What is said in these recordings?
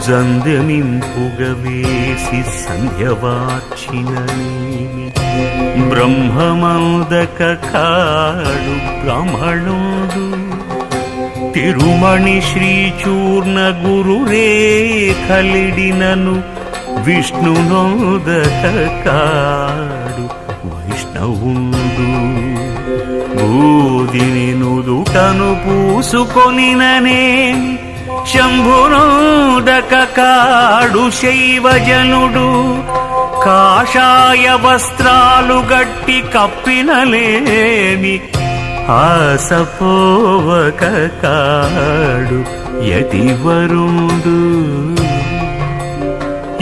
జందెమింపుగ వేసి సంధ్యవార్చిననేమి కాడు బ్రాహ్మణుడు. తిరుమణి శ్రీచూర్ణ గురురేఖలిడినను విష్ణునోదక కాడు వైష్ణవుండు. బూదిని నుదుటను పూసుకొనిననేమి శంభునోదక కాడు శైవజనుడు కాషాయ వస్త్రాలు గట్టి కప్పినలేమి ఆసపోవక కాడు యతివరుండు.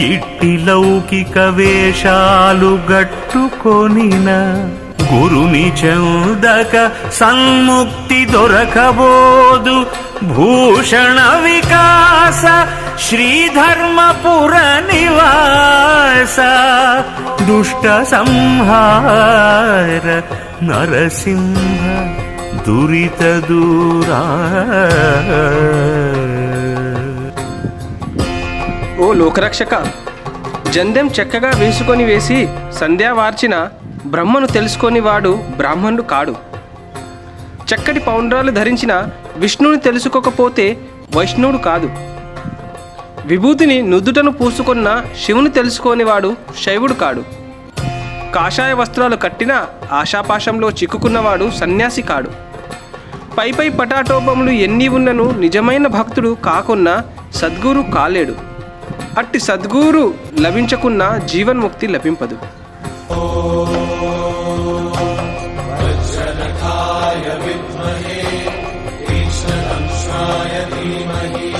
ఇట్టి లౌకిక వేషాలు గట్టుకొనిన గురుని చెందక సన్ముక్తి దొరకబోదు. భూషణ వికాస శ్రీధర్మపుర నివాస. దుష్ట సంహార నరసింహ దురిత దూరా ఓ లోకరక్షక జందెం చక్కగా వేసుకొని వేసి సంధ్యావార్చిన బ్రహ్మను తెలుసుకొని వాడు బ్రాహ్మణుడు కాడు. చక్కటి పౌండ్రాలు ధరించిన విష్ణువుని తెలుసుకోకపోతే వైష్ణవుడు కాదు. విభూతిని నుదుటను పూసుకున్న శివుని తెలుసుకోనివాడు శైవుడు కాడు. కాషాయ వస్త్రాలు కట్టిన ఆశాపాశంలో చిక్కుకున్నవాడు సన్యాసి కాడు. పై పై పటాటోపములు ఎన్ని ఉన్నను నిజమైన భక్తుడు కాకున్నా సద్గురు కాలేడు. అట్టి సద్గురు లభించకున్నా జీవన్ముక్తి లభింపదు. ीक्ष्णं स्वाय धीमहि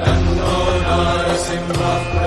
तन्नो तन्वकारसिंह